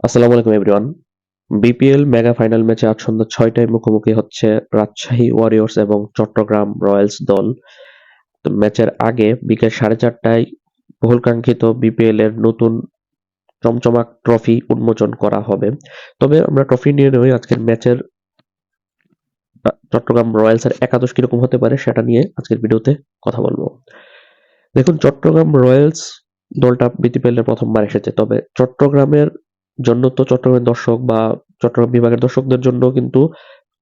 আসসালামু আলাইকুম everyone BPL mega final ম্যাচে আজ সন্ধ্যা ছয়টায় মুখোমুখি হচ্ছে রাজশাহী ওয়ারিয়র্স এবং চট্টগ্রাম রয়্যালস দল। ম্যাচের আগে বিকেল সাড়ে চারটায় বহুলকাঙ্ক্ষিত বিপিএল এর নতুন চমচমাক ট্রফি উন্মোচন করা হবে। তবে আমরা ট্রফি নিয়ে নই, আজকের ম্যাচের চট্টগ্রাম রয়্যালসের একাদশ কীরকম হতে পারে সেটা নিয়ে আজকের ভিডিওতে কথা বলব। দেখুন, চট্টগ্রাম রয়্যালস দলটা বিপিএল এর প্রথমবার এসেছে, তবে চট্টগ্রামের জন্য তো চট্টগ্রামের দর্শক বা চট্টগ্রাম বিভাগের দর্শকদের জন্য কিন্তু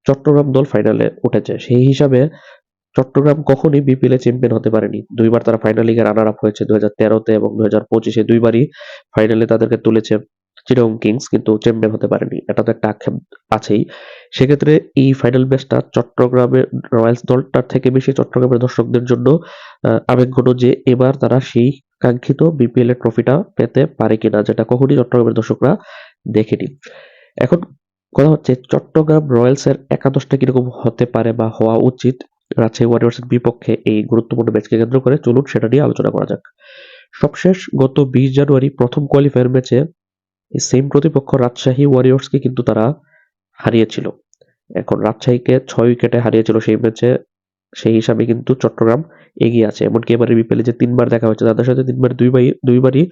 চট্টগ্রাম দল ফাইনালে উঠেছে। সেই হিসাবে চট্টগ্রাম কখনই বিপিএল এ চ্যাম্পিয়ন হতে পারেনি। দুইবার তারা ফাইনাল লিগে রানার আপ হয়েছে দু হাজার তেরোতে এবং দু হাজার পঁচিশে দুইবারই ফাইনালে তাদেরকে তুলেছে চিরং কিংস কিন্তু চ্যাম্পিয়ন হতে পারেনি। এটা তো একটা আক্ষেপ আছেই। সেক্ষেত্রে এই ফাইনাল ম্যাচটা চট্টগ্রামের রয়্যালস দলটার থেকে বেশি চট্টগ্রামের দর্শকদের জন্য আহ, আবেগঘন যে এবার তারা সেই কাঙ্ক্ষিত বিপিএল এর ট্রফিটা পেতে পারে কিনা, যেটা কখনই চট্টগ্রামের দর্শকরা দেখেনি। এখন কথা হচ্ছে, চট্টগ্রাম রয়্যালস এর একাদশটা কীরকম হতে পারে বা হওয়া উচিত? রাজশাহী ওয়ারিয়র্স এর বিপক্ষে এই গুরুত্বপূর্ণ ম্যাচকে কেন্দ্র করে চলুন সেটা নিয়ে আলোচনা করা যাক। সবশেষ গত বিশ জানুয়ারি প্রথম কোয়ালিফায়ার ম্যাচে সেম প্রতিপক্ষ রাজশাহী ওয়ারিয়র্সকে কিন্তু তারা হারিয়েছিল। এখন রাজশাহীকে ছয় উইকেটে হারিয়েছিল সেই ম্যাচে। সেই হিসাবে কিন্তু চট্টগ্রাম এগিয়ে আছে। এমনকি এবারে বিপিএলে যে তিনবার দেখা হয়েছে, তাদের সাথে তিনবার, দুইবারই দুইবারই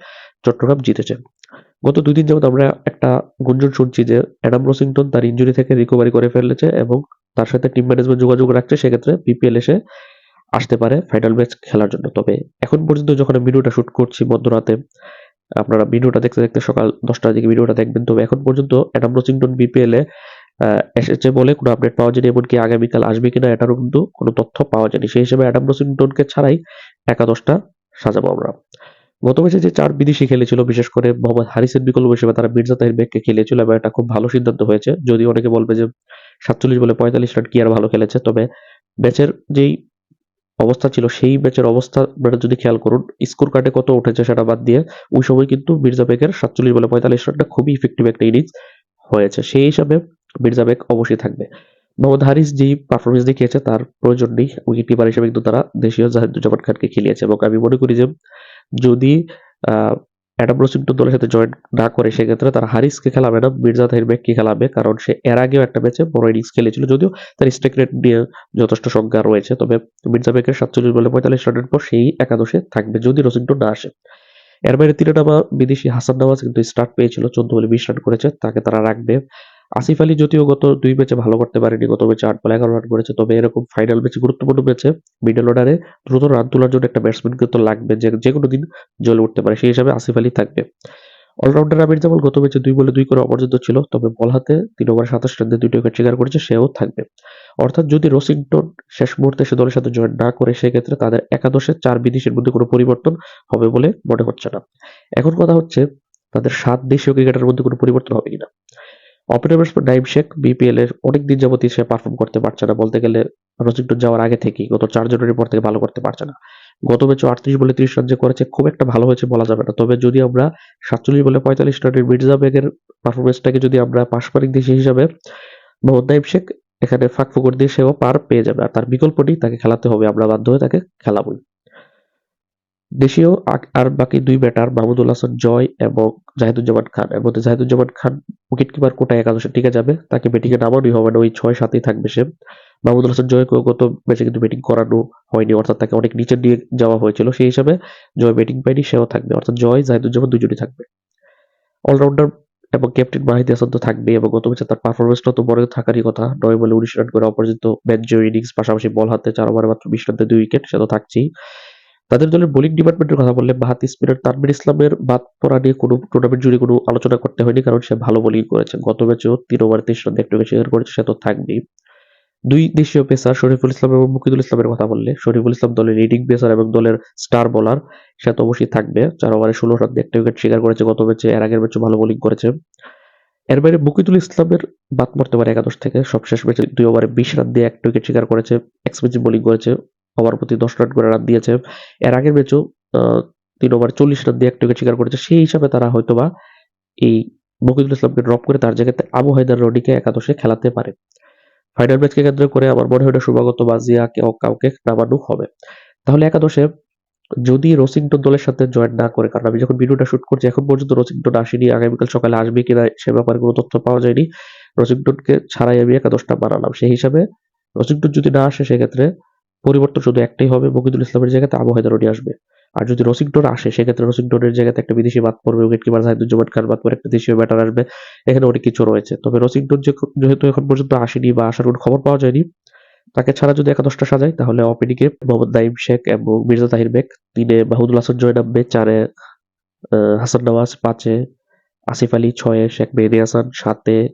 চট্টগ্রাম জিতেছে। গত দুই দিন যাবত আমরা একটা গুঞ্জন শুনছি যে অ্যাডাম রসিংটন তার ইনজুরি থেকে রিকভারি করে ফেলেছে এবং তার সাথে টিম ম্যানেজমেন্ট যোগাযোগ রাখছে, সেক্ষেত্রে বিপিএল এসে আসতে পারে ফাইনাল ম্যাচ খেলার জন্য। তবে এখন পর্যন্ত যখন ভিডিওটা শুট করছি মধ্যরাতে, আপনারা ভিডিওটা দেখতে দেখতে সকাল দশটার দিকে ভিডিওটা দেখবেন, তবে এখন পর্যন্ত অ্যাডাম রসিংটন বিপিএল এ এসেছে বলে কোনো আপডেট পাওয়া যায়নি, এমনকি আগামীকাল আসবে কিনা এটারও কিন্তু কোনো তথ্য পাওয়া যায়নি। সেই হিসেবে অ্যাডাম রসিংটনকে ছাড়াই একাদশটা সাজাবো আমরা। গত ম্যাচে যে চার বিদেশি খেলেছিল, বিশেষ করে মোহাম্মদ হারিসের বিকল্প হিসেবে তারা মির্জা তাহির বেগকে খেলেছিল, এবং এটা খুব ভালো সিদ্ধান্ত হয়েছে। যদি অনেকে বলবে যে সাতচল্লিশ বলে পঁয়তাল্লিশ রান কি আর ভালো খেলেছে, তবে ম্যাচের যেই অবস্থা ছিল, সেই ম্যাচের অবস্থা আপনারা যদি খেয়াল করুন, স্কোর কার্ডে কত উঠেছে সেটা বাদ দিয়ে ওই সময় কিন্তু মির্জা বেগের সাতচল্লিশ বলে পঁয়তাল্লিশ রানটা খুবই ইফেক্টিভ একটা ইনিংস হয়েছে। সেই হিসাবে মির্জা বেগ অবশ্যই থাকবে। মোহাম্মদ হারিস যেই পারফরমেন্স দেখিয়েছে, তার প্রয়োজন নেই। উইকেট কিপার হিসেবে কিন্তু তারা দেশীয় জাহিদুজ্জামান খানকে খেলিয়েছে এবং আমি মনে করি যে, যদি অ্যাডাম রসিংটন দলের সাথে জয়েন না করে, সেক্ষেত্রে তারা হারিসকে খেলাবে না, মির্জা তাহির বেগকে খেলাবে। কারণ সে এর আগেও একটা ম্যাচে বড় ইনিংস খেলেছিল, যদিও তার স্ট্রাইক রেট নিয়ে যথেষ্ট সংজ্ঞা রয়েছে। তবে মির্জা বেগের সাতচল্লিশ বলে পঁয়তাল্লিশ রানের পর সেই একাদশে থাকবে, যদি রসিংটন না আসে। এর বাইরে তিনে নামা বিদেশি হাসান নামাজ কিন্তু স্টার্ট পেয়েছিল, চোদ্দ বলে বিশ রান করেছে, তাকে তারা রাখবে। আসিফ আলী যদিও গত দুই ম্যাচে ভালো করতে পারেনি, গত ম্যাচে আট বলে, এগারো রান করেছে, তবে এরকম ফাইনাল ম্যাচে গুরুত্বপূর্ণ ম্যাচে মিডল অর্ডারে দ্রুত রান তোলার জন্য একটা ব্যাটসম্যান কিন্তু লাগবে, যে যে কোনো দিন জ্বলে উঠতে পারে, সেই হিসাবে আসিফ আলী থাকবে। অলরাউন্ডার আমির জামাল গত ম্যাচে দুই বলে দুই করে অপরাজিত ছিল, তবে বল হাতে তিন ওভার সাতাশ রান দুইটি উইকেট শিকার করেছে, সেও থাকবে। অর্থাৎ যদি রসিংটন শেষ মুহূর্তে সে দলের সাথে জয়েন না করে, সেক্ষেত্রে তাদের একাদশে চার বিদেশের মধ্যে কোনো পরিবর্তন হবে বলে মনে হচ্ছে না। এখন কথা হচ্ছে, তাদের সাত দেশীয় ক্রিকেটের মধ্যে কোনো পরিবর্তন হবে কিনা? Opener batsman Naim Sheikh BPL এর অনেক দিন যাবতই সে পারফর্ম করতে পারছে না। বলতে গেলে রসিংটন যাওয়ার আগে থেকেই, গত চার জানুয়ারির পর থেকে ভালো করতে পারছে না। গত ম্যাচে আটত্রিশ বলে ত্রিশ রান যে করেছে, খুব একটা ভালো হয়েছে বলা যাবে না। তবে যদি আমরা সাতচল্লিশ বলে পঁয়তাল্লিশ রানের মির্জা বেগের পারফরমেন্সটাকে যদি আমরা পাশাপাশিক দেশি হিসাবে মোহাম্মদ নাইম শেখ এখানে ফাঁক ফুকর দিয়ে সেও পার পেয়ে যাবে। আর তার বিকল্পটি তাকে খেলাতে হবে। আমরা বাধ্য হয়ে তাকে খেলাবই। দেশীয় আর বাকি দুই ব্যাটার, মাহমুদুল হাসান জয় এবং জাহিদুজ্জামান খান। এর মধ্যে জাহিদুজ্জামান খান উইকেট কিপার কোটায় একাদশে টিকে যাবে। তাকে ব্যাটিং এ নামানোই হবে না, ওই ছয় সাতেই থাকবে সে। মাহমুদুল হাসান জয়কেও গত ম্যাচে কিন্তু ব্যাটিং করানো হয়নি, অর্থাৎ তাকে অনেক নিচে নিয়ে যাওয়া হয়েছিল। সেই হিসাবে জয় ব্যাটিং পায়নি, সেও থাকবে। অর্থাৎ জয়, জাহিদুজ্জামান দুজনই থাকবে। অলরাউন্ডার এবং ক্যাপ্টেন মাহিদি হাসান তো থাকবে এবং গত ম্যাচে তার পারফরমেন্সটা তো বড় থাকারই কথা। নয় বলে উনিশ রান করে অপরাজিত ম্যাচ জয় ইনিংস পাশাপাশি বল হাতে চার ওভারে মাত্র বিশ রানতে দুই উইকেট সে তো থাকছেই। তাদের দলের বোলিং ডিপার্টমেন্টের কথা বললে বাহাতি স্পিনার তানবির ইসলামের বাদ পড়া নিয়ে কোনো টুর্নামেন্ট জুড়ে কোনো আলোচনা করতে হয়নি, কারণ সে ভালো বোলিং করেছে। গত ম্যাচেও তিন ওভার তেইশ রান একটু শিকার করেছে, সে তো থাকবেই। দুই দেশীয় পেসার শরীফুল ইসলাম এবং মুকিদুল ইসলামের কথা বললে, শরীফুল ইসলাম দলের লিডিং পেসার এবং দলের স্টার বোলার সে তো অবশ্যই থাকবে। চার ওভারে ষোলো রান একটা উইকেট শিকার করেছে, গত ম্যাচে এর আগের ম্যাচে ভালো বোলিং করেছে। এর বাইরে মুকিদুল ইসলামের বাদ পড়তে পারে একাদশ থেকে সবশেষ ম্যাচে দুই ওভারে বিশ রান দিয়ে একটা উইকেট শিকার করেছে এক্সপেন্সিভ বোলিং করেছে। ওভার প্রতি দশ রান করে রান দিয়েছে। এর আগের ম্যাচেও তিন ওভার চল্লিশ রান দিয়ে উইকেট শিকার করেছে। সেই হিসাবে তারা হয়তোবা এই মুকিদুল ইসলামকে ড্রপ করে তার জায়গাতে আবু হায়দার রডিকে একাদশে খেলাতে পারে। ফাইনাল ম্যাচকে কেন্দ্র করে আমার মনে হয় না শুভাগত বাজিয়া কেউ কাউকে নামানো হবে। তাহলে একাদশে যদি রসিংটন দলের সাথে জয়েন না করে, কারণ আমি যখন ভিডিওটা শুট করছি, এখন পর্যন্ত রসিংটন আসেনি, আগামীকাল সকালে আসবে কিনা সে ব্যাপারে কোনো তথ্য পাওয়া যায়নি। রসিংটনকে ছাড়াই আমি একাদশটা বানালাম। সেই হিসাবে রসিংটন যদি না আসে, সেক্ষেত্রে পরিবর্তন শুধু একটাই হবে মকিদুল ইসলামের জায়গাতে আবু হায়দারুডি আসবে। আর যদি রসিংটন আসে, সেক্ষেত্রে রসিংটনের জায়গাতে একটা বিদেশি বাদ পড়বে উইকেট কিপার জাহিদুজ্জামান খান বাদ পরে একটা দেশীয় ব্যাটার আসবে। এখানে অনেক কিছু রয়েছে। তবে রসিংটন যে- যেহেতু এখন পর্যন্ত আসেনি বা আসার কোনো খবর পাওয়া যায়নি, তাকে ছাড়া যদি একাদশটা সাজায়, তাহলে অপেনিংয়ে মোহাম্মদ নাইম শেখ এবং মির্জা তাহির বেগ, তিনে মাহুদুল হাসান জয় নামবে, চারে হাসান নওয়াজ, পাঁচে আসিফ আলী, ছয়ে শেখ মেহেদি হাসান, সাতে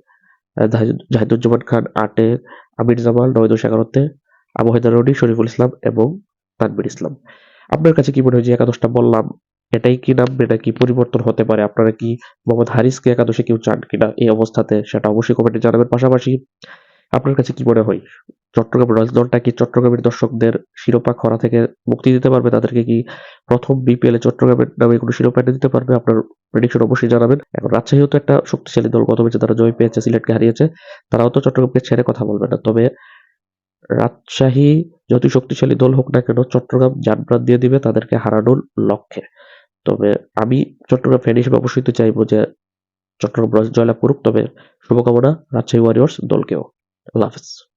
জাহিদুজ্জামান খান, আটে আমির জামাল, নয় দশ এগারোতে আবু হায়দার রনি শরীফুল ইসলাম এবং তানবির ইসলাম। আপনার কাছে কি মনে হয় যে একাদশটা বললাম, এটাই কি নামবে নাকি পরিবর্তন হতে পারে? আপনারা কি মোহাম্মদ হারিসকে একাদশে কেউ চান কিনা এই অবস্থাতে, সেটা অবশ্যই কমেন্টে জানাবেন। পাশাপাশি আপনার কাছে কি মনে হয়, চট্টগ্রাম রয়্যালস দলটা কি চট্টগ্রামের দর্শকদের শিরোপা খরা থেকে মুক্তি দিতে পারবে? তাদেরকে কি প্রথম বিপিএল এ চট্টগ্রামের নামে কোনো শিরোপা এনে দিতে পারবে? আপনার প্রেডিকশন অবশ্যই জানাবেন। এখন রাজশাহীও তো একটা শক্তিশালী দল। গত ম্যাচে তারা জয় পেয়েছে, সিলেটকে হারিয়েছে, তারাও তো চট্টগ্রামকে ছেড়ে কথা বলবে না। তবে রাজশাহী যতই শক্তিশালী দল হোক না কেন চট্টগ্রাম জানপ্রাণ দিয়ে দিবে তাদেরকে হারানোর লক্ষ্যে। তবে আমি চট্টগ্রাম ফ্যান হিসেবে অবশ্যই তো চাইব যে চট্টগ্রাম জয়লাভ করুক। তবে শুভকামনা রাজশাহী ওয়ারিয়র্স দলকেও। আল্লাহ হাফেজ।